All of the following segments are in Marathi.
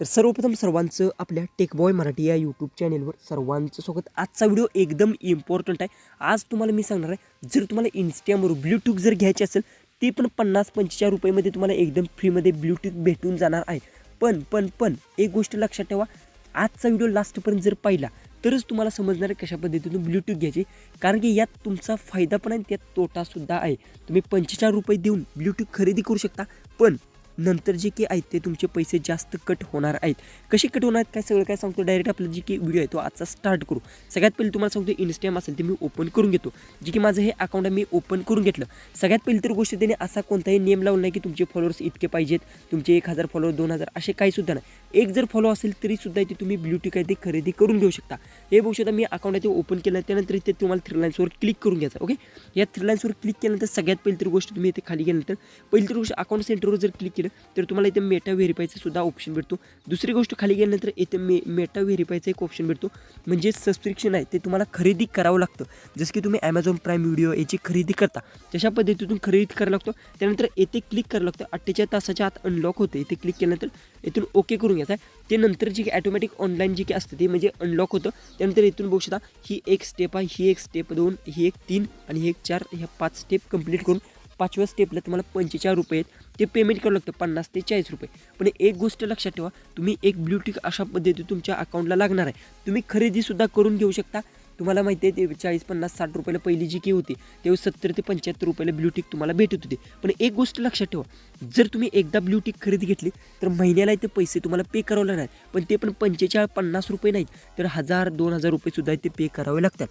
तर सर्वप्रथम सर्वांचं आपल्या टेकबॉय मराठी या यूट्यूब चॅनेलवर सर्वांचं स्वागत. आजचा व्हिडिओ एकदम इम्पॉर्टंट आहे. आज तुम्हाला मी सांगणार आहे जर तुम्हाला इन्स्टावर ब्ल्यूटूथ जर घ्यायची असेल ती पण पन्नास पंचेचाळीस रुपयेमध्ये तुम्हाला एकदम फ्रीमध्ये ब्ल्यूटूथ भेटून जाणार आहे. पण पण पण एक गोष्ट लक्षात ठेवा आजचा व्हिडिओ लास्टपर्यंत जर पाहिला तरच तुम्हाला समजणार आहे कशा पद्धतीतून ब्ल्यूटूथ घ्यायची. कारण की यात तुमचा फायदा पण आहे त्यात तोटासुद्धा आहे. तुम्ही पंचेचाळीस रुपये देऊन ब्ल्यूटूथ खरेदी करू शकता पण नंतर जे की आहेत ते तुमचे पैसे जास्त कट होणार आहेत. कसे कट होणार आहेत काय सगळं काय सांगतो डायरेक्ट आपलं जे की व्हिडिओ आहे तो आजचा स्टार्ट करू. सगळ्यात पहिले तुम्हाला सांगतो इन्स्टाग्राम असेल ते मी ओपन करून घेतो. जे की माझं हे अकाउंट आहे मी ओपन करून घेतलं. सगळ्यात पहिली तर गोष्ट त्याने असा कोणताही नियम लावला नाही की तुमचे फॉलोअर्स इतके पाहिजेत. तुमचे एक हजार फॉलोअर दोन हजार असे काही सुद्धा नाही. एक जर फॉलो असेल तरी सुद्धा इथे तुम्ही ब्ल्यूटी काय ते खरेदी करून घेऊ शकता. हे बघू शकता मी अकाउंट आहे ते ओपन केलं त्यानंतर इथे तुम्हाला थ्री लाईन्सवर क्लिक करून घ्यायचं ओके या थ्री लाईन्सवर क्लिक केल्यानंतर सगळ्यात पहिली तर गोष्ट तुम्ही इथे खाली गेल्यानंतर पहिली तर गोष्ट अकाउंट सेंटरवर जर क्लिक केलं तर तुम्हाला इथे मेटा व्हेरीफायचं सुद्धा ऑप्शन भेटतो. दुसरी गोष्ट खाली गेल्यानंतर इथे मे मेटा व्हेरीफायचा एक ऑप्शन भेटतो. म्हणजे सबस्क्रिप्शन आहे ते तुम्हाला खरेदी करावं लागतं. जसं की तुम्ही ॲमेझॉन प्राईम व्हिडिओ याची खरेदी करता तशा पद्धतीतून खरेदी करावं लागतो. त्यानंतर येथे क्लिक करावं लागतं. अठ्ठेचाळीस तासाच्या आत अनलॉक होते. इथे क्लिक केल्यानंतर इथून ओके करून घ्यायचं आहे. ते नंतर जी ॲटोमॅटिक ऑनलाईन जे काही असतं ते म्हणजे अनलॉक होतं. त्यानंतर इथून बघू शकता ही एक स्टेप आहे ही एक स्टेप दोन ही एक तीन आणि ही एक चार ह्या पाच स्टेप कंप्लीट करून पाचव्या स्टेपला तुम्हाला पंचेचाळीस रुपये आहेत. ते पेमेंट करावं लागतं पन्नास ते चाळीस रुपये. पण एक गोष्ट लक्षात ठेवा तुम्ही एक ब्ल्यूटिक अशा पद्धती तुमच्या अकाउंटला लागणार आहे. तुम्ही खरेदीसुद्धा करून घेऊ शकता. तुम्हाला माहिती आहे ते चाळीस पन्नास साठ रुपयाला पहिली जी की होती तेव्हा सत्तर ते पंच्याहत्तर रुपयाला ब्लूटिक तुम्हाला भेटत होते. पण एक गोष्ट लक्षात ठेवा जर तुम्ही एकदा ब्लूटिक खरेदी घेतली तर महिन्याला ते पैसे तुम्हाला पे करावं लागणार. पण ते पण पंचेचाळीस पन्नास रुपये नाहीत तर हजार दोन हजार रुपयेसुद्धा ते पे करावे लागतात.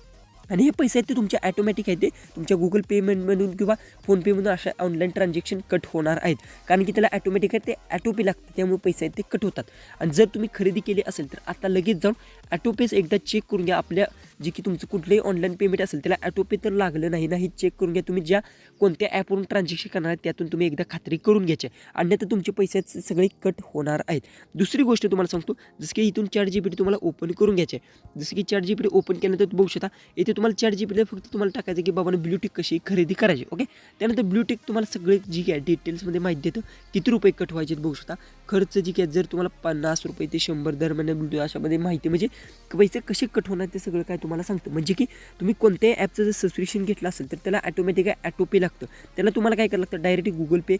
आणि हे पैसे आहेत ते तुमचे ॲटोमॅटिक आहेत ते. तुमच्या गुगल पेमेंटमधून किंवा फोनपेमधून अशा ऑनलाईन ट्रान्झॅक्शन कट होणार आहेत. कारण की त्याला ॲटोमॅटिक आहे ते ॲटोपे लागतं त्यामुळे पैसे आहेत ते कट होतात. आणि जर तुम्ही खरेदी केली असेल तर आता लगेच जाऊन ॲटोपेच एकदा चेक करून घ्या. आपल्या जे की तुमचं कुठलंही ऑनलाईन पेमेंट असेल त्याला ॲटोपे तर लागलं नाही. ना हे चेक करून घ्या. तुम्ही ज्या कोणत्या ॲपवरून ट्रान्झॅक्शन करणार आहेत त्यातून तुम्ही एकदा खात्री करून घ्यायची. अन्यथा तुमचे पैसे सगळे कट होणार आहेत. दुसरी गोष्ट तुम्हाला सांगतो जसं की इथून चार जी बी तुम्हाला ओपन करून घ्यायचे जसं की चार जी बी ओपन केल्यानंतर बघू शकता इथे तुम्हाला चॅट जी फक्त तुम्हाला टाकायचं की बाबांना ब्लूटिक कशी खरेदी करायची ओके त्यानंतर ब्लूटिक तुम्हाला सगळे जी काय डिटेल्समध्ये माहिती देतं किती रुपये कट व्हायचे बघू शकता. खर्च जी काय जर तुम्हाला पन्नास रुपये ते शंभर दरम्यान ब्लूटिक अशामध्ये माहिती म्हणजे पैसे कसे कट होणार ते सगळं काय तुम्हाला सांगतं. म्हणजे की तुम्ही कोणत्याही ॲपचं जर सबस्क्रिप्शन घेतलं असेल तर त्याला ॲटोमॅटिक ॲटोपे लागतं. त्याला तुम्हाला काय करावं लागतं? डायरेक्ट गुगल पे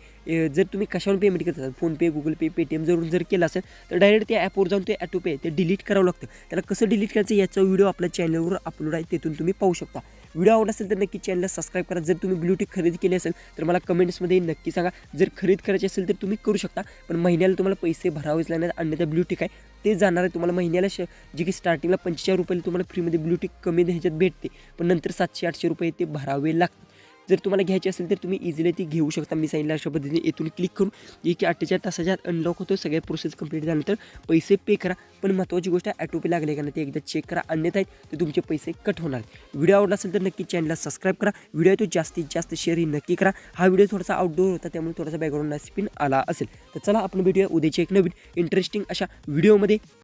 जर तुम्ही कशावर पेमेंट करत असाल फोनपे गुगल पे पेटीएम जरून जर केलं असेल तर डायरेक्ट त्या ॲपवर जाऊन ते ॲटोपे ते डिलीट करावं लागतं. त्याला कसं डिलीट करायचं याचा व्हिडिओ आपल्या चॅनलवर अपलोड आहे तिथून तुम्ही तुम्ही पाहू शकता. व्हिडिओ आवडला असेल तर नक्की चॅनलला सबस्क्राईब करा. जर तुम्ही ब्ल्यूटिक खरेदी केली असेल तर मला कमेंट्समध्ये नक्की सांगा. जर खरेदी करायची असेल तर तुम्ही करू शकता. पण महिन्याला तुम्हाला पैसे भरावेच लागणार. अन्यथा ब्ल्यूटिक आहे ते जाणार आहे तुम्हाला महिन्याला श जे की स्टार्टिंगला पंचेचाळीस रुपयाला तुम्हाला फ्रीमध्ये ब्ल्यूटिक कमी ह्याच्यात भेटते. पण नंतर सातशे आठशे रुपये ते भरावे लागते जर तुम्हाला घ्यायची असेल तर तुम्ही इझिली ती घेऊ शकता. मी सांगितलं अशा पद्धतीने येथून क्लिक करून जे की अठ्ठेचाळीस तासाच्या अनलॉक होतो सगळ्या प्रोसेस कंप्लीट झाल्यानंतर पैसे पे करा. पण महत्त्वाची गोष्ट आहे ॲटोपे लागले का नाही ते एकदा चेक करा. अन्यथा आहेत तर तुमचे पैसे कट होणार व्हिडिओ आवडला असेल तर नक्की चॅनलला सबस्क्राईब करा. व्हिडिओ तो जास्तीत जास्त शेअरही नक्की करा. हा व्हिडिओ थोडासा आउटडोर होता त्यामुळे थोडासा बॅकग्राऊंड स्पिन आला असेल. तर चला आपण भेटूया उद्याची एक नवीन इंटरेस्टिंग अशा व्हिडिओमध्ये